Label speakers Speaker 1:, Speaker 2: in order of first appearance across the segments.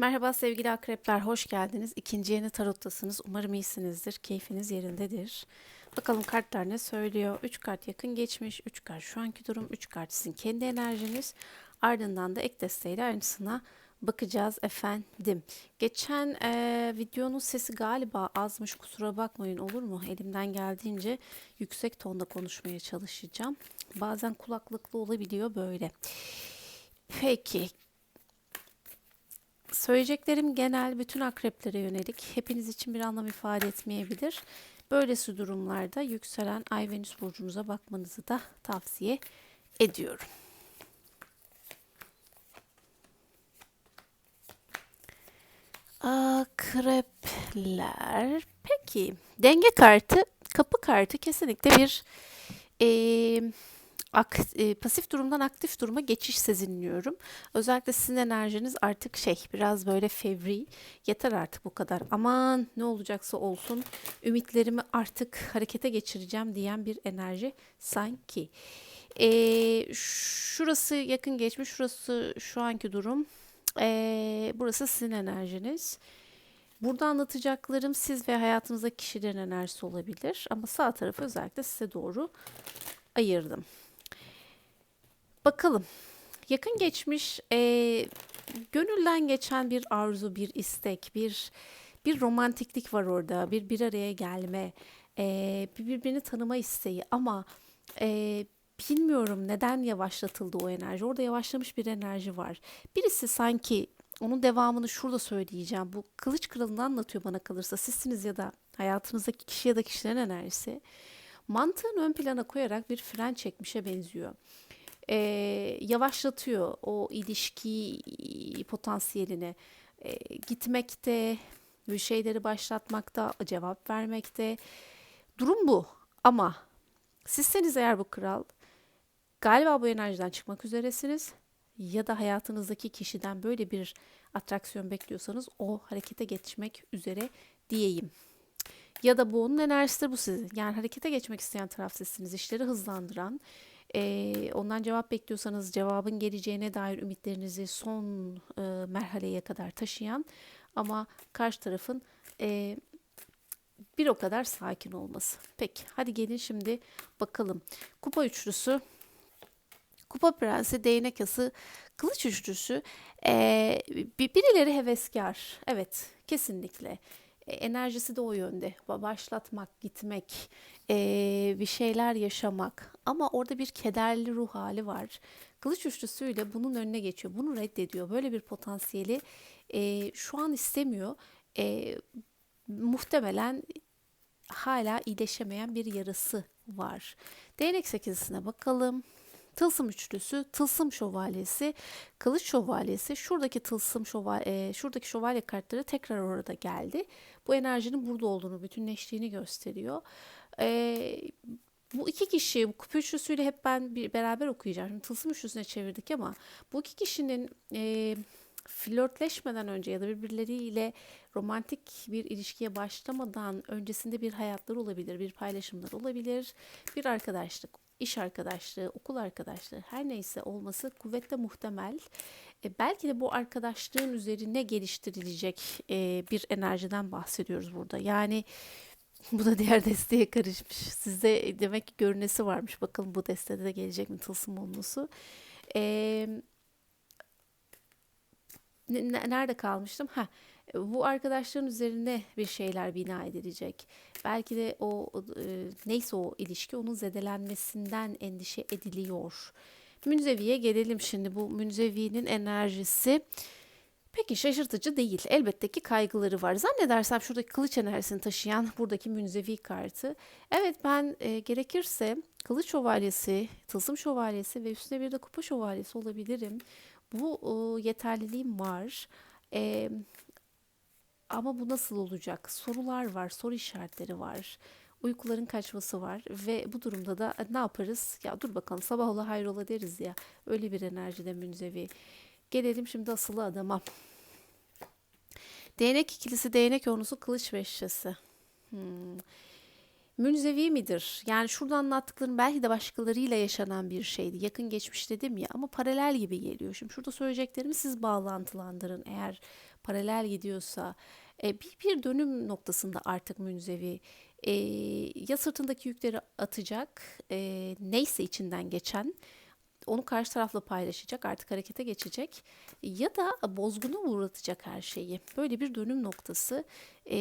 Speaker 1: Merhaba sevgili akrepler, hoş geldiniz. İkinci yeni tarottasınız. Umarım iyisinizdir, keyfiniz yerindedir. Bakalım kartlar ne söylüyor? 3 kart yakın geçmiş, 3 kart şu anki durum, 3 kart sizin kendi enerjiniz. Ardından da ek desteğiyle aynısına bakacağız efendim. Geçen eee, videonun sesi galiba azmış, kusura bakmayın olur mu? Elimden geldiğince yüksek tonda konuşmaya çalışacağım. Bazen kulaklıklı olabiliyor böyle. Peki, Söyleyeceklerim genel bütün akreplere yönelik. Hepiniz için bir anlam ifade etmeyebilir. Böylesi durumlarda yükselen Ay Venüs burcunuza bakmanızı da tavsiye ediyorum. Akrepler. Peki, denge kartı, kapı kartı kesinlikle bir eee, ak- e, pasif durumdan aktif duruma geçiş sezinliyorum. Özellikle sizin enerjiniz artık şey biraz böyle fevri. Yeter artık bu kadar. Aman ne olacaksa olsun. Ümitlerimi artık harekete geçireceğim diyen bir enerji sanki. Ee, şurası yakın geçmiş, şurası şu anki durum. Ee, burası sizin enerjiniz. Burada anlatacaklarım siz ve hayatınızdaki kişilerin enerjisi olabilir. Ama sağ tarafı özellikle size doğru ayırdım. Bakalım. Yakın geçmiş, eee, gönülden geçen bir arzu, bir istek, bir bir romantiklik var orada, bir bir araya gelme, bir birbirini tanıma isteği ama eee, bilmiyorum neden yavaşlatıldı o enerji. Orada yavaşlamış bir enerji var. Birisi sanki onun devamını şurada söyleyeceğim. Bu kılıç kralını anlatıyor bana kalırsa. Sizsiniz ya da hayatınızdaki kişi ya da kişilerin enerjisi. Mantığın ön plana koyarak bir fren çekmişe benziyor eee, yavaşlatıyor o ilişki potansiyelini. Eee, gitmekte, bir şeyleri başlatmakta, cevap vermekte. Durum bu. Ama sizseniz eğer bu kral, galiba bu enerjiden çıkmak üzeresiniz ya da hayatınızdaki kişiden böyle bir atraksiyon bekliyorsanız o harekete geçmek üzere diyeyim. Ya da bu onun enerjisidir bu sizin. Yani harekete geçmek isteyen taraf sizsiniz. İşleri hızlandıran, eee, ondan cevap bekliyorsanız cevabın geleceğine dair ümitlerinizi son e, merhaleye kadar taşıyan ama karşı tarafın eee, bir o kadar sakin olması. Peki hadi gelin şimdi bakalım. Kupa üçlüsü, kupa prensi, değnek ası, kılıç üçlüsü. bir- birileri heveskar. Evet kesinlikle. E, enerjisi de o yönde. Ba- Başlatmak, gitmek, eee, bir şeyler yaşamak. Ama orada bir kederli ruh hali var. Kılıç üçlüsüyle bunun önüne geçiyor. Bunu reddediyor. Böyle bir potansiyeli eee, şu an istemiyor. Muhtemelen hala iyileşemeyen bir yarası var. Değnek sekizisine bakalım. Tılsım üçlüsü, tılsım şövalyesi, kılıç şövalyesi. Şuradaki tılsım şövalye, şuradaki şövalye kartları tekrar orada geldi. Bu enerjinin burada olduğunu, bütünleştiğini gösteriyor. Ee, bu iki kişi, bu kupa üçlüsüyle hep ben bir beraber okuyacağım. Şimdi tılsım üçlüsüne çevirdik ama bu iki kişinin e, flörtleşmeden önce ya da birbirleriyle romantik bir ilişkiye başlamadan öncesinde bir hayatları olabilir, bir paylaşımlar olabilir, bir arkadaşlık, iş arkadaşlığı, okul arkadaşlığı her neyse olması kuvvetle muhtemel. E, belki de bu arkadaşlığın üzerine geliştirilecek e, bir enerjiden bahsediyoruz burada. Yani bu da diğer desteğe karışmış. Sizde demek ki görünesi varmış. Bakalım bu destede de gelecek mi tılsım. E, ne- ne- nerede kalmıştım? Ha, bu arkadaşların üzerine bir şeyler bina edilecek. Belki de o e, neyse o ilişki onun zedelenmesinden endişe ediliyor. Münzeviye gelelim şimdi. Bu münzevinin enerjisi peki şaşırtıcı değil. Elbette ki kaygıları var. Zannedersem şuradaki kılıç enerjisini taşıyan buradaki münzevi kartı. Evet ben e, gerekirse kılıç şövalyesi, tılsım şövalyesi ve üstüne bir de kupa şövalyesi olabilirim. Bu e, yeterliliğim var. E, ama bu nasıl olacak? Sorular var, soru işaretleri var. Uykuların kaçması var ve bu durumda da "E, ne yaparız? Ya dur bakalım sabah ola hayrola deriz ya. Öyle bir enerjide münzevi. Gelelim şimdi asılı adama. Değnek ikilisi, değnek onlusu, kılıç beşlisi. Hmm. Münzevi midir? Yani şurada anlattıklarım belki de başkalarıyla yaşanan bir şeydi. Yakın geçmiş dedim ya ama paralel gibi geliyor. Şimdi şurada söyleyeceklerimi siz bağlantılandırın eğer paralel gidiyorsa e, bir, bir dönüm noktasında artık münzevi e, ya sırtındaki yükleri atacak e, neyse içinden geçen onu karşı tarafla paylaşacak artık harekete geçecek. Ya da bozguna uğratacak her şeyi. Böyle bir dönüm noktası. E,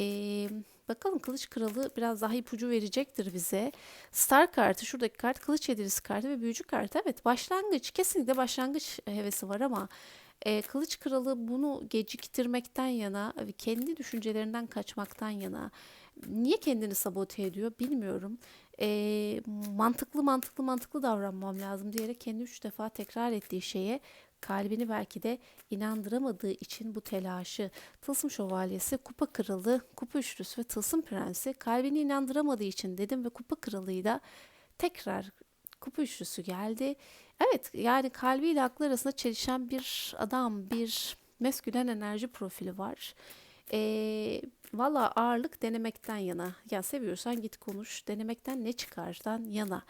Speaker 1: bakalım kılıç kralı biraz daha ipucu verecektir bize. Star kartı şuradaki kart kılıç yedilisi kartı ve büyücü kartı. Evet başlangıç kesinlikle başlangıç hevesi var ama e, Kılıç Kralı bunu geciktirmekten yana, kendi düşüncelerinden kaçmaktan yana. Niye kendini sabote ediyor bilmiyorum. E, mantıklı mantıklı mantıklı davranmam lazım diyerek kendi üç defa tekrar ettiği şeye kalbini belki de inandıramadığı için bu telaşı. Tılsım Şövalyesi, Kupa Kralı, Kupa Üçlüsü ve Tılsım Prensi kalbini inandıramadığı için dedim ve Kupa Kralı'yı da tekrar Kupa Üçlüsü geldi. Evet yani kalbiyle aklı arasında çelişen bir adam, bir meskülen enerji profili var. Ee, Valla ağırlık denemekten yana. Ya seviyorsan git konuş. Denemekten ne çıkardan yana.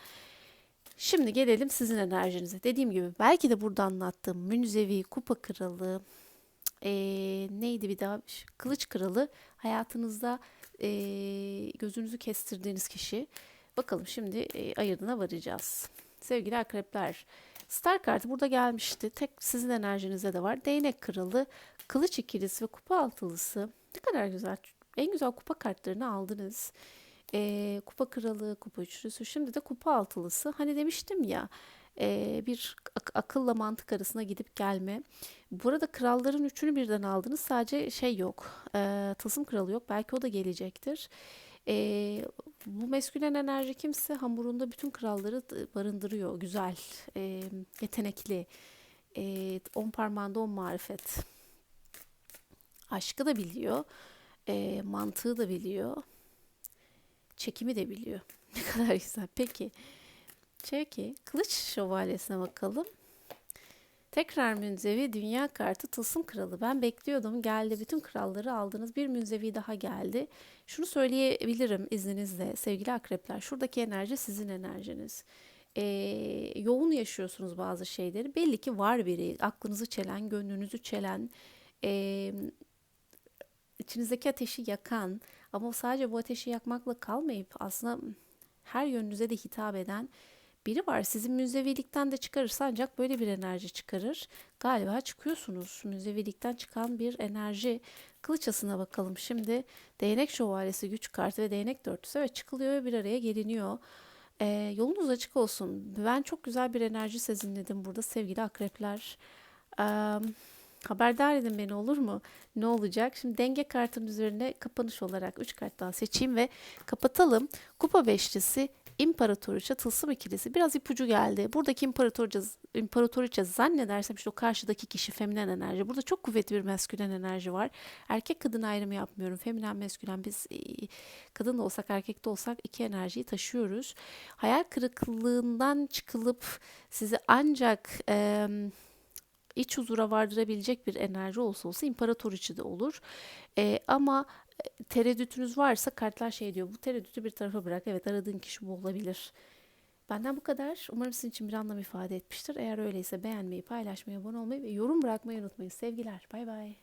Speaker 1: Şimdi gelelim sizin enerjinize. Dediğim gibi belki de burada anlattığım Münzevi, Kupa Kralı, ee, neydi bir daha? Kılıç Kralı hayatınızda ee, gözünüzü kestirdiğiniz kişi. Bakalım şimdi e, ayırdına varacağız. Sevgili akrepler, Star kartı burada gelmişti. Tek sizin enerjinize de var. Değnek kralı, kılıç ikilisi ve kupa altılısı. Ne kadar güzel. En güzel kupa kartlarını aldınız. Ee, kupa kralı, kupa üçlüsü. Şimdi de kupa altılısı. Hani demiştim ya e, bir ak- akılla mantık arasına gidip gelme. Burada kralların üçünü birden aldınız. Sadece şey yok. E, tılsım kralı yok. Belki o da gelecektir. E, bu meskülen enerji kimse hamurunda bütün kralları barındırıyor. Güzel, e, yetenekli, e, on parmağında on marifet. Aşkı da biliyor, e, mantığı da biliyor, çekimi de biliyor. Ne kadar güzel. Peki, Peki, Kılıç Şövalyesi'ne bakalım. Tekrar münzevi dünya kartı tılsım kralı. Ben bekliyordum. Geldi. Bütün kralları aldınız. Bir münzevi daha geldi. Şunu söyleyebilirim izninizle sevgili akrepler. Şuradaki enerji sizin enerjiniz. Ee, yoğun yaşıyorsunuz bazı şeyleri. Belli ki var biri. Aklınızı çelen, gönlünüzü çelen, e, içinizdeki ateşi yakan ama sadece bu ateşi yakmakla kalmayıp aslında her yönünüze de hitap eden biri var. Sizin müzevilikten de çıkarırsa ancak böyle bir enerji çıkarır. Galiba çıkıyorsunuz. Müzevilikten çıkan bir enerji. Kılıçasına bakalım şimdi. Değnek şövalyesi güç kartı ve değnek dörtlüsü evet çıkılıyor ve bir araya geliniyor. Ee, yolunuz açık olsun. Ben çok güzel bir enerji sezinledim burada sevgili akrepler. Ee, haberdar edin beni olur mu? Ne olacak? Şimdi denge kartının üzerine kapanış olarak 3 kart daha seçeyim ve kapatalım. Kupa beşlisi İmparatoriçe tılsım ikilisi biraz ipucu geldi. Buradaki imparatoriçe, imparatoriçe zannedersem işte o karşıdaki kişi feminen enerji. Burada çok kuvvetli bir meskülen enerji var. Erkek kadın ayrımı yapmıyorum. Feminen meskülen biz e, kadın da olsak erkek de olsak iki enerjiyi taşıyoruz. Hayal kırıklığından çıkılıp sizi ancak... E, iç huzura vardırabilecek bir enerji olsa olsa imparatoriçe de olur. E, ama tereddütünüz varsa kartlar şey diyor. Bu tereddütü bir tarafa bırak. Evet aradığın kişi bu olabilir. Benden bu kadar. Umarım sizin için bir anlam ifade etmiştir. Eğer öyleyse beğenmeyi, paylaşmayı, abone olmayı ve yorum bırakmayı unutmayın. Sevgiler. Bay bay.